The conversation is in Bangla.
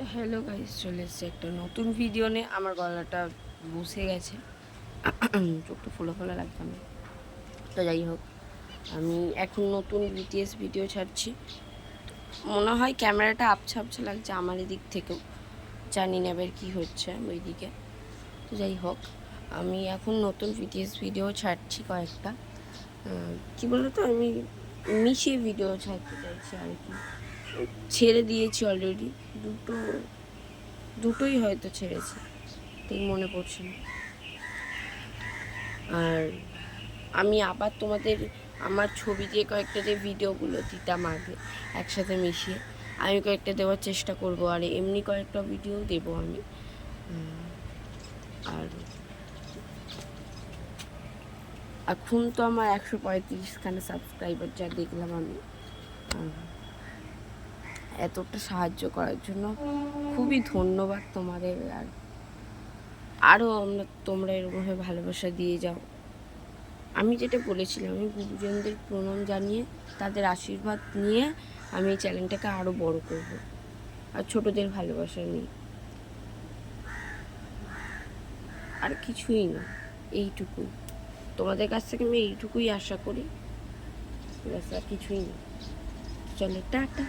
তো হ্যালো গাইস চলে এসছে একটা নতুন ভিডিও নিয়ে। আমার গলাটা বসে গেছে। চোখটা ফুলো ফোলা লাগছে আমার। তো যাই হোক, আমি এখন নতুন বিটিএস ভিডিও ছাড়ছি। মনে হয় ক্যামেরাটা আবছা আবছা লাগছে আমার এদিক থেকেও। জানি না এবার কী হচ্ছে ওইদিকে। তো যাই হোক, আমি এখন নতুন বিটিএস ভিডিও ছাড়ছি কয়েকটা। কি বলতো, আমি মিশিয়ে ভিডিও ছাড়তে চাইছি আর কি। ছেড়ে দিয়েছি অলরেডি দুটো দুটোই হয়তো ছেড়েছি ঠিক মনে পড়ছে না। আর আমি আবার তোমাদের আমার ছবি দিয়ে কয়েকটা যে ভিডিওগুলো দিতাম আগে একসাথে মিশিয়ে আমি কয়েকটা দেওয়ার চেষ্টা করব আর এমনি কয়েকটা ভিডিও দেবো আমি। আর এখন তো আমার একশো পঁয়ত্রিশখানা সাবস্ক্রাইবার যা দেখলাম আমি এতটা সাহায্য করার জন্য খুবই ধন্যবাদ তোমাদের, আর আরও আমরা তোমরা এরকমভাবে ভালোবাসা দিয়ে যাও। আমি যেটা বলেছিলাম, আমি গুরুজনদের প্রণাম জানিয়ে, তাদের আশীর্বাদ নিয়ে আমি এই চ্যানেলটাকে আরও বড় করব, আর ছোটদের ভালোবাসা নিয়ে। আর কিছুই না, এইটুকুই। তোমাদের কাছ থেকে আমি এইটুকুই আশা করি, ব্যাস, আর কিছুই না। চলো, টাটা।